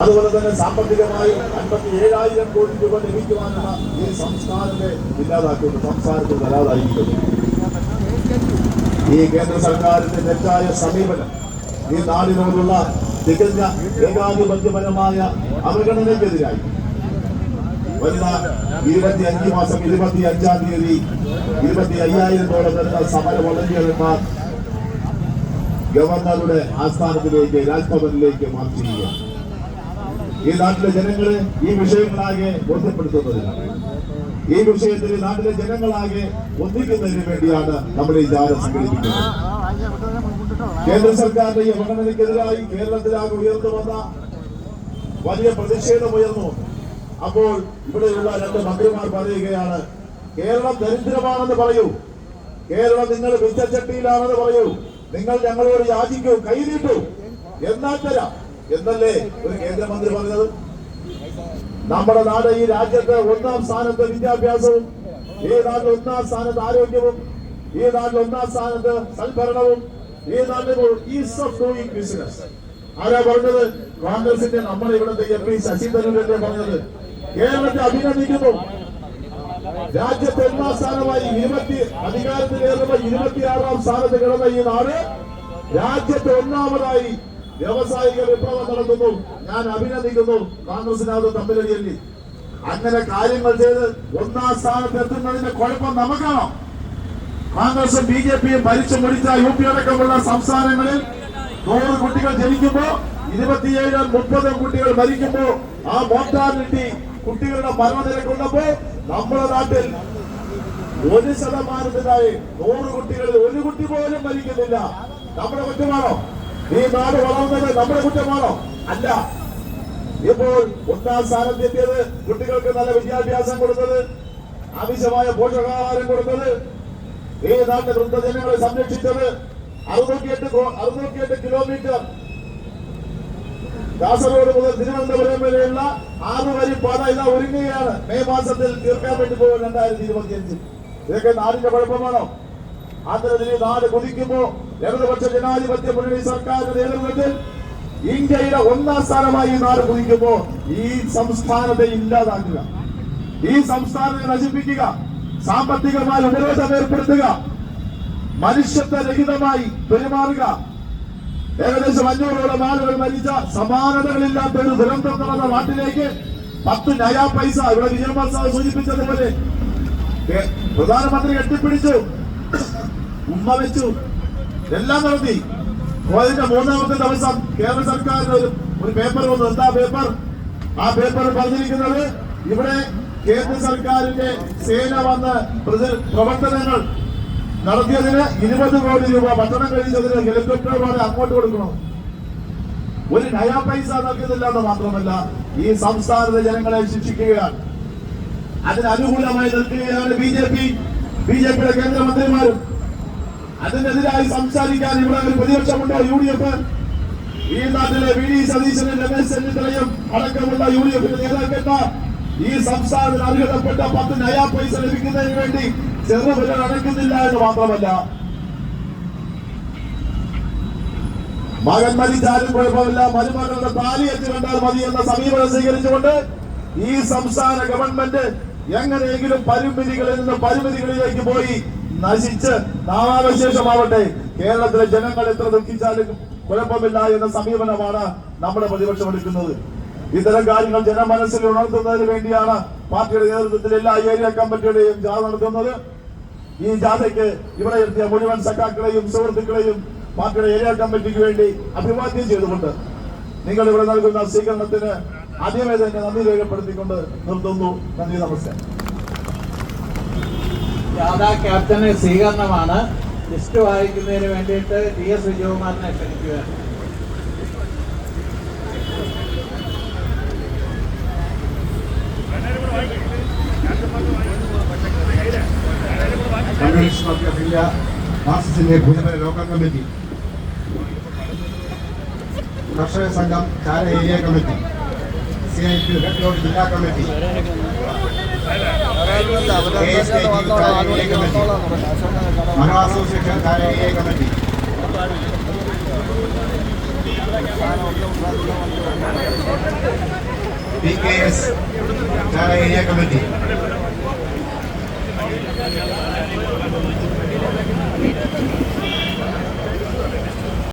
അതുപോലെ തന്നെ സാമ്പത്തികമായി അൻപത്തി ഏഴായിരം കോടി രൂപ ലഭിക്കുവാനാണ് ഈ സംസ്ഥാനത്തെ ഇല്ലാതാക്കുന്നത് സംസ്ഥാനത്ത് വരാതായിരിക്കുന്നത് ഈ കേന്ദ്ര സർക്കാരിന്റെ തെറ്റായ സമീപനം ഈ നാടിനോടുള്ള തികഞ്ഞ ഏകാധിപത്യപരമായ അവഗണനയ്ക്കെതിരായി വരുന്ന ഇരുപത്തി അഞ്ച് മാസം ഇരുപത്തി അഞ്ചാം തീയതി ഇരുപത്തി അയ്യായിരത്തോളം വരുന്ന സമര വളണ്ടിയർമാർ ഗവർണറുടെ ആസ്ഥാനത്തിലേക്ക് രാജ്ഭവനിലേക്ക് മാർച്ച് ഈ നാട്ടിലെ ജനങ്ങളെ ഈ വിഷയങ്ങളാകെ ബോധ്യപ്പെടുത്തുന്നതിന് ഈ വിഷയത്തിൽ നാട്ടിലെ ജനങ്ങളാകെ ഒന്നിക്കുന്നതിന് വേണ്ടിയാണ് നമ്മൾ ഈ ജാഥ സംഘടിപ്പിക്കുന്നത്. കേന്ദ്ര സർക്കാരിന്റെ ഈ അവഗണനയ്ക്കെതിരായി കേരളത്തിലാകെ ഉയർന്നു വന്ന വലിയ പ്രതിഷേധം ഉയർന്നു. അപ്പോൾ ഇവിടെയുള്ള രണ്ട് മന്ത്രിമാർ പറയുകയാണ് കേരളം ദരിദ്രമാണെന്ന് പറയൂ. കേരളം നിങ്ങൾ വിദ്യച്ചട്ടിയിലാണെന്ന് പറയൂ. നിങ്ങൾ ഞങ്ങളോട് യാചിക്കൂ കൈനീട്ടു എന്നാൽ തരാം. എന്നല്ലേ ഒരു കേന്ദ്രമന്ത്രി പറഞ്ഞത്? നമ്മുടെ നാട് ഈ രാജ്യത്ത് ഒന്നാം സ്ഥാനത്ത് വിദ്യാഭ്യാസവും ഈ നാട്ടിൽ ഒന്നാം സ്ഥാനത്ത് ആരോഗ്യവും ഈ നാട്ടിൽ ഒന്നാം സ്ഥാനത്ത് സൽഭരണവും ഈ നാട്ടിൽ ഡൂയിങ് ബിസിനസ് ആരാ പറഞ്ഞത്? കോൺഗ്രസിന്റെ നമ്മുടെ ഇവിടുത്തെ എം പി ശശി തരൂരല്ലേ പറഞ്ഞത്. കേരളത്തെ അഭിനന്ദിക്കുന്നു. രാജ്യത്തെ ഒന്നാം സ്ഥാനമായി ഇരുപത്തി അധികാരത്തിൽ കയറുമ്പോൾ ഇരുപത്തിയാറാം സ്ഥാനത്ത് കിടന്ന ഈ നാട് രാജ്യത്തെ ഒന്നാമതായി വ്യാവസായിക വിപ്ലവം നടത്തുന്നു. ഞാൻ അഭിനന്ദിക്കുന്നു കോൺഗ്രസിനകത്ത് തമ്മിലടിയല്ലി. അങ്ങനെ കാര്യങ്ങൾ ചെയ്ത് ഒന്നാം സ്ഥാനത്ത് എത്തുന്നതിന്റെ കുഴപ്പം നമുക്കാണോ? കോൺഗ്രസും ബി ജെ പിയും ഭരിച്ചു മുടിച്ച യു പി അടക്കമുള്ള സംസ്ഥാനങ്ങളിൽ നൂറ് കുട്ടികൾ ജനിക്കുമ്പോ ഇരുപത്തിയേഴ് മുപ്പത് കുട്ടികൾ മരിക്കുമ്പോ ആ മോർട്ടാലിറ്റി കുട്ടികളുടെ മരണനിരക്കുള്ളപ്പോ നമ്മുടെ നാട്ടിൽ ഒരു ശതമാനത്തിനായി നൂറ് കുട്ടികളിൽ ഒരു കുട്ടി പോലും മരിക്കുന്നില്ല. നമ്മുടെ കുറ്റമാണോ? ഈ നാട് വളർന്നത് നമ്മുടെ കുറ്റമാണോ? അല്ല. ഇപ്പോൾ ഒന്നാം സ്ഥാനത്ത് എത്തിയത് കുട്ടികൾക്ക് നല്ല വിദ്യാഭ്യാസം കൊടുത്തത് ആവശ്യമായ പോഷകാഹാരം കൊടുത്തത് ഈ നാട്ടിലെ വൃദ്ധജനങ്ങളെ സംരക്ഷിച്ചത് അറുന്നൂറ്റിയെട്ട് അറുന്നൂറ്റിയെട്ട് കിലോമീറ്റർ. കാസർഗോഡ് മുതൽ തിരുവനന്തപുരം വരെയുള്ള ആറ് വരി പാത ഇതാ ഒരുങ്ങുകയാണ്. മെയ് മാസത്തിൽ തീർക്കാൻ വേണ്ടി പോകും രണ്ടായിരത്തി ഇരുപത്തിയഞ്ചിൽ. ഇതൊക്കെ നാടിന്റെ കുഴപ്പമാണോ? ഈ നാട് കുതിക്കുമ്പോ ഇടതുപക്ഷ ജനാധിപത്യ മുന്നണി സർക്കാരിന്റെ നേതൃത്വത്തിൽ ഇന്ത്യയുടെ ഒന്നാം സ്ഥാനമായി നാട് കുതിക്കുമ്പോ ഈ സംസ്ഥാനത്തെ ഇല്ലാതാക്കുക. ഈ സംസ്ഥാനത്തെ നശിപ്പിക്കുക. സാമ്പത്തികമായി ഉപരോധം ഏർപ്പെടുത്തുക. മനുഷ്യത്വരഹിതമായി പെരുമാറുക. ഏകദേശം അഞ്ഞൂറോളം ആളുകൾ മരിച്ച സമാനതകളില്ലാത്ത ഒരു ദുരന്തം നടന്ന നാട്ടിലേക്ക് പത്ത് നയാ പൈസ ഇവിടെ വിജയകുമാർ സാർ സൂചിപ്പിച്ചതുപോലെ പ്രധാനമന്ത്രി കെട്ടിപ്പിടിച്ചു ഉമ്മ വെച്ചു. എല്ലാം നടത്തി. പോയതിന്റെ മൂന്നാമത്തെ ദിവസം കേരള സർക്കാരിന് ഒരു ഒരു പേപ്പർ വന്നു. എന്താ പേപ്പർ ആ പേപ്പർ പറഞ്ഞിരിക്കുന്നത് ഇവിടെ കേന്ദ്ര സർക്കാരിന്റെ സേന വന്ന് പ്രവർത്തനങ്ങൾ നടത്തിയതിന് ഇരുപത് കോടി രൂപ ഭക്ഷണം കഴിച്ചതിന് പോലെ അങ്ങോട്ട് കൊടുക്കണം. ഒരു നയാ പൈസ നൽകിയതില്ലാതെ മാത്രമല്ല ഈ സംസ്ഥാനത്തെ ജനങ്ങളെ ശിക്ഷിക്കുകയാണ്. അതിന് അനുകൂലമായി നിൽക്കുകയാണ് B J P. B J പിയുടെ കേന്ദ്രമന്ത്രിമാരും അതിനെതിരായി സംസാരിക്കാൻ ഇവിടെ ഒരു പ്രതിപക്ഷമുണ്ടോ? U D F? ഈ നാട്ടിലെ വി ഡി സതീശനും രമേശ് ചെന്നിത്തലയും അടക്കമുള്ള യു ഡി എഫിന്റെ നേതാക്കന്മാർ ഈ സംസ്ഥാനത്തിന് അർഹതപ്പെട്ട പത്ത് നയാ പൈസ ലഭിക്കുന്നതിന് വേണ്ടി ചെറുവില അടക്കുന്നില്ല എന്ന് മാത്രമല്ല. മകൻ മരിച്ചാലും കുഴപ്പമില്ല. മരുമകളുടെ താലി എത്തി കണ്ടാൽ മതി എന്ന സമീപനം സ്വീകരിച്ചുകൊണ്ട് ഈ സംസ്ഥാന ഗവൺമെന്റ് എങ്ങനെയെങ്കിലും പരിമിതികളിൽ നിന്ന് പരിമിതികളിലേക്ക് പോയി നശിച്ച് നാമാവശേഷമാവട്ടെ. കേരളത്തിലെ ജനങ്ങൾ എത്ര ദുഃഖിച്ചാലും കുഴപ്പമില്ല എന്ന സമീപനമാണ് നമ്മുടെ പ്രതിപക്ഷം എടുക്കുന്നത്. ഇത്തരം കാര്യങ്ങൾ ജനമനസ്സിൽ ഉണർത്തുന്നതിന് വേണ്ടിയാണ് പാർട്ടിയുടെ നേതൃത്വത്തിൽ എല്ലാ ഏരിയ കമ്മിറ്റിയുടെയും ജാഥ നടത്തുന്നത്. ഈ ജാഥയ്ക്ക് ഇവിടെ എത്തിയ മുഴുവൻ സഖാക്കളെയും സുഹൃത്തുക്കളെയും പാർട്ടിയുടെ ഏരിയ കമ്മിറ്റിക്ക് വേണ്ടി അഭിവാദ്യം ചെയ്തുകൊണ്ട് നിങ്ങൾ ഇവിടെ നൽകുന്ന സ്വീകരണത്തിന് ആദ്യമേ തന്നെ നന്ദി രേഖപ്പെടുത്തിക്കൊണ്ട് നിർത്തുന്നു. നന്ദി നമസ്കാരം. രാധാ ക്യാപ്റ്റന് സ്വീകരണമാണ്. ലിസ്റ്റ് വായിക്കുന്നതിന് വേണ്ടിയിട്ട് ടി എസ് വിജയകുമാറിനെ ക്ഷണിക്കുക കമ്മ്യൂണിസ്റ്റ് പാർട്ടി ഓഫ് ഇന്ത്യ മാർക്സിസ്റ്റിന്റെ ഭൂജന ലോക്കൽ കമ്മിറ്റി കർഷക സംഘം ചാര ഏരിയ കമ്മിറ്റി. സി ഐ ജില്ലാ കമ്മിറ്റി. മഹാ association area committee. P K S area committee.